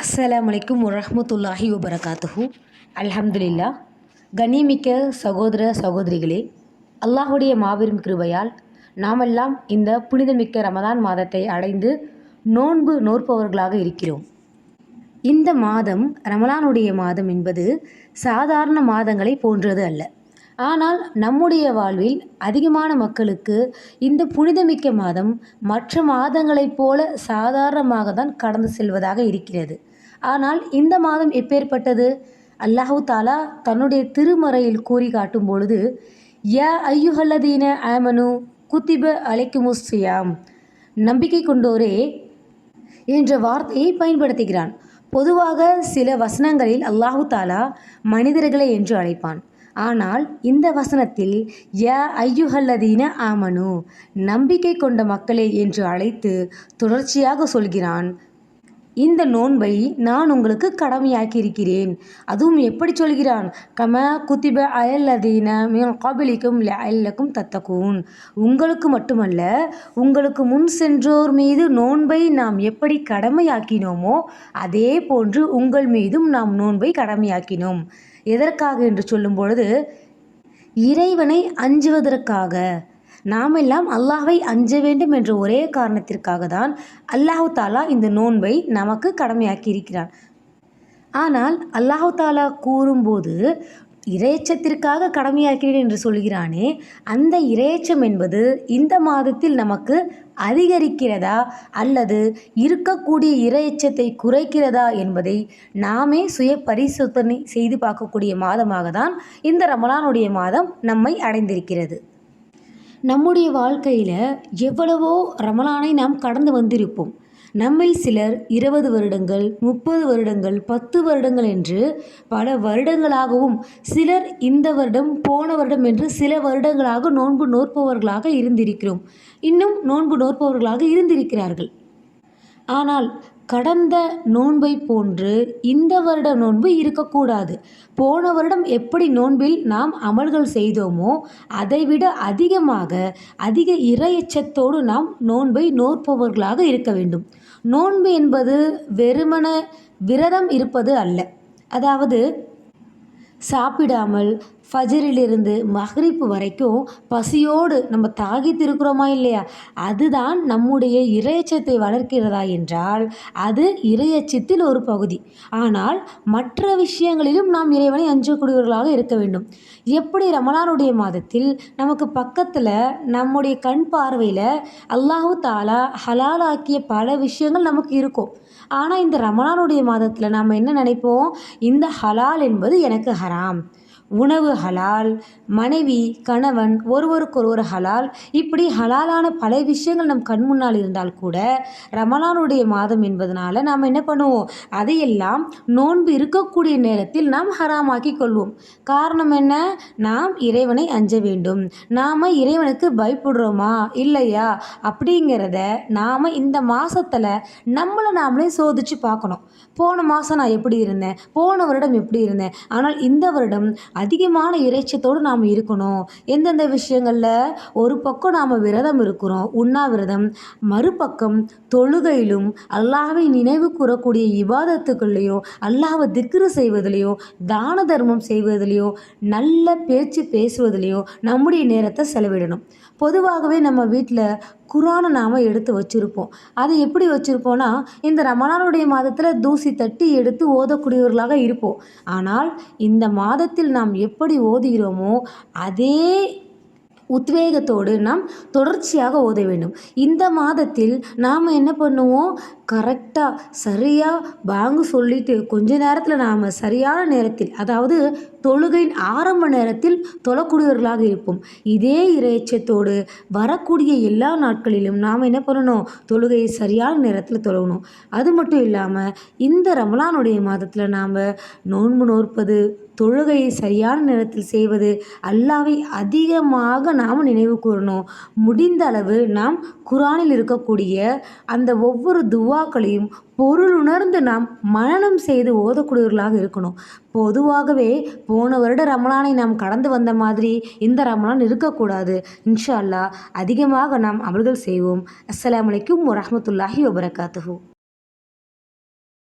அஸ்ஸலாமு அலைக்கும் வரஹ்மத்துல்லாஹி வபரகாத்துஹு. அல்ஹம்துலில்லா கண்ணியமிக்க சகோதர சகோதரிகளே அல்லாஹுடைய மாபெரும் கிருபையால் நாமெல்லாம் இந்த புனிதமிக்க ரமதான் மாதத்தை அடைந்து நோன்பு நோற்பவர்களாக இருக்கிறோம். இந்த மாதம் ரமலானுடைய மாதம் என்பது சாதாரண மாதங்களை போன்றது அல்ல. ஆனால் நம்முடைய வாழ்வில் அதிகமான மக்களுக்கு இந்த புனிதமிக்க மாதம் மற்ற மாதங்களைப் போல சாதாரணமாக தான் கடந்து செல்வதாக இருக்கிறது. ஆனால் இந்த மாதம் எப்பேற்பட்டது? அல்லாஹு தாலா தன்னுடைய திருமறையில் கூறி காட்டும் பொழுது ய ஐயுஹல்லதீன ஆமனு குத்திப அலைக்குமுஸ்யாம் நம்பிக்கை கொண்டோரே என்ற வார்த்தையை பயன்படுத்துகிறான். பொதுவாக சில வசனங்களில் அல்லாஹு தாலா மனிதர்களை என்று அழைப்பான். ஆனால் இந்த வசனத்தில் ய ஐயுஹல்லதீன ஆமனு நம்பிக்கை கொண்ட மக்களே என்று அழைத்து தொடர்ச்சியாக சொல்கிறான். இந்த நோன்பை நான் உங்களுக்கு கடமையாக்கி இருக்கிறேன் அதுவும் எப்படி சொல்கிறான்? கம குத்திப அயல்லதீன மின் காபிலிக்கும் அல்லக்கும் தத்தக்கூன் உங்களுக்கு மட்டுமல்ல உங்களுக்கு முன் சென்றோர் மீது நோன்பை நாம் எப்படி கடமையாக்கினோமோ அதே போன்று உங்கள் மீதும் நாம் நோன்பை கடமையாக்கினோம். எதற்காக என்று சொல்லும் பொழுது இறைவனை அஞ்சுவதற்காக. நாம் எல்லாம் அல்லாஹை அஞ்ச வேண்டும் என்ற ஒரே காரணத்திற்காக தான் அல்லாஹு தாலா இந்த நோன்பை நமக்கு கடமையாக்கி இருக்கிறான். ஆனால் அல்லாஹு தாலா கூறும்போது இரையச்சத்திற்காக கடமையாக்கிறேன் என்று சொல்கிறானே அந்த இரையச்சம் என்பது இந்த மாதத்தில் நமக்கு அதிகரிக்கிறதா அல்லது இருக்கக்கூடிய இரையச்சத்தை குறைக்கிறதா என்பதை நாமே சுய பரிசோதனை செய்து பார்க்கக்கூடிய மாதமாக தான் இந்த ரமலானுடைய மாதம் நம்மை அடைந்திருக்கிறது. நம்முடைய வாழ்க்கையில் எவ்வளவோ ரமலானை நாம் கடந்து வந்திருப்போம். நம்மில் சிலர் இருபது வருடங்கள் முப்பது வருடங்கள் பத்து வருடங்கள் என்று பல வருடங்களாகவும் சிலர் இந்த வருடம் போன வருடம் என்று சில வருடங்களாக நோன்பு நோற்பவர்களாக இருந்திருக்கிறோம். இன்னும் நோன்பு நோற்பவர்களாக இருந்திருக்கிறார்கள். ஆனால் கடந்த நோன்பை போன்று இந்த வருட நோன்பு இருக்கக்கூடாது. போன வருடம் எப்படி நோன்பில் நாம் அமல்கள் செய்தோமோ அதைவிட அதிகமாக அதிக இரையச்சத்தோடு நாம் நோன்பை நோற்பவர்களாக இருக்க வேண்டும். நோன்பு என்பது வெறுமன விரதம் இருப்பது அல்ல. அதாவது சாப்பிடாமல் ஃபஜிரிலிருந்து மஹ்ரிப் வரைக்கும் பசியோடு நம்ம தாகித்து இருக்கிறோமா இல்லையா? அதுதான் நம்முடைய இரையச்சத்தை வளர்க்கிறதா என்றால் அது இரையச்சத்தில் ஒரு பகுதி. ஆனால் மற்ற விஷயங்களிலும் நாம் இறைவனை அஞ்சக்கூடியவர்களாக இருக்க வேண்டும். எப்படி ரமணானுடைய மாதத்தில் நமக்கு பக்கத்தில் நம்முடைய கண் பார்வையில் அல்லாஹு தாலா ஹலாலாக்கிய பல விஷயங்கள் நமக்கு இருக்கும். ஆனால் இந்த ரமணானுடைய மாதத்தில் நாம் என்ன நினைப்போம்? இந்த ஹலால் என்பது எனக்கு ஹராம். உணவு ஹலால் மனைவி கணவன் ஒருவருக்கொருவர் ஹலால். இப்படி ஹலாலான பல விஷயங்கள் நம் கண் முன்னால் இருந்தால் கூட ரமலானுடைய மாதம் என்பதனால நாம் என்ன பண்ணுவோம்? அதையெல்லாம் நோன்பு இருக்கக்கூடிய நேரத்தில் நாம் ஹராமாக்கி கொள்வோம். காரணம் என்ன? நாம் இறைவனை அஞ்ச வேண்டும். நாம் இறைவனுக்கு பயப்படுறோமா? இல்லையா? அப்படிங்கிறத நாம் இந்த மாதத்தில் நம்மளை நாமளே சோதிச்சு பார்க்கணும். போன மாதம் நான் எப்படி இருந்தேன்? போன வருடம் எப்படி இருந்தேன்? ஆனால் இந்த வருடம் அதிகமான இறைச்சத்தோடு நாம் இருக்கணும். எந்தெந்த விஷயங்களில்? ஒரு பக்கம் நாம் விரதம் இருக்கிறோம். உண்ணாவிரதம் மறுபக்கம் தொழுகையிலும் அல்லாவை நினைவு கூறக்கூடிய இபாதத்துக்கள்லையோ அல்லாவை திக்ரு செய்வதிலையோ தான தர்மம் செய்வதிலையோ நல்ல பேச்சு பேசுவதிலையோ நம்முடைய நேரத்தை செலவிடணும். பொதுவாகவே நம்ம வீட்டில் குரானை நாம் எடுத்து வச்சுருப்போம். அதை எப்படி வச்சுருப்போன்னா இந்த ரமணானுடைய மாதத்தில் தூசி தட்டி எடுத்து ஓதக்கூடியவர்களாக இருப்போம். ஆனால் இந்த மாதத்தில் நாம் எப்படி ஓதுகிறோமோ அதே உத்வேகத்தோடு நாம் தொடர்ச்சியாக ஓத வேண்டும். இந்த மாதத்தில் நாம் என்ன பண்ணுவோம்? கரெக்டாக சரியாக பாங்கு சொல்லிட்டு கொஞ்ச நேரத்தில் நாம் சரியான நேரத்தில் அதாவது தொழுகையின் ஆரம்ப நேரத்தில் தொழக்கூடியவர்களாக இருப்போம். இதே இறைச்சத்தோடு வரக்கூடிய எல்லா நாட்களிலும் நாம் என்ன பண்ணணும்? தொழுகையை சரியான நேரத்தில் தொழணும். அது மட்டும் இல்லாமல் இந்த ரமலானுடைய மாதத்தில் நாம் நோன்பு நோற்பது தொழுகையை சரியான நேரத்தில் செய்வது அல்லாவை அதிகமாக நாம் நினைவு கூறணும். முடிந்த அளவு நாம் குரானில் இருக்கக்கூடிய அந்த ஒவ்வொரு துவா துவாக்களையும் பொருள் உணர்ந்து நாம் மனநம் செய்து ஓதக்கூடியவர்களாக இருக்கணும். பொதுவாகவே போன வருட ரமலானை நாம் கடந்து வந்த மாதிரி இந்த ரமலான் இருக்கக்கூடாது. இன்ஷா அல்லாஹ் அதிகமாக நாம் அமல்கள் செய்வோம். அஸ்லாம் வலைக்கும் வரமத்துல்லாஹி வபரகாத்துஹு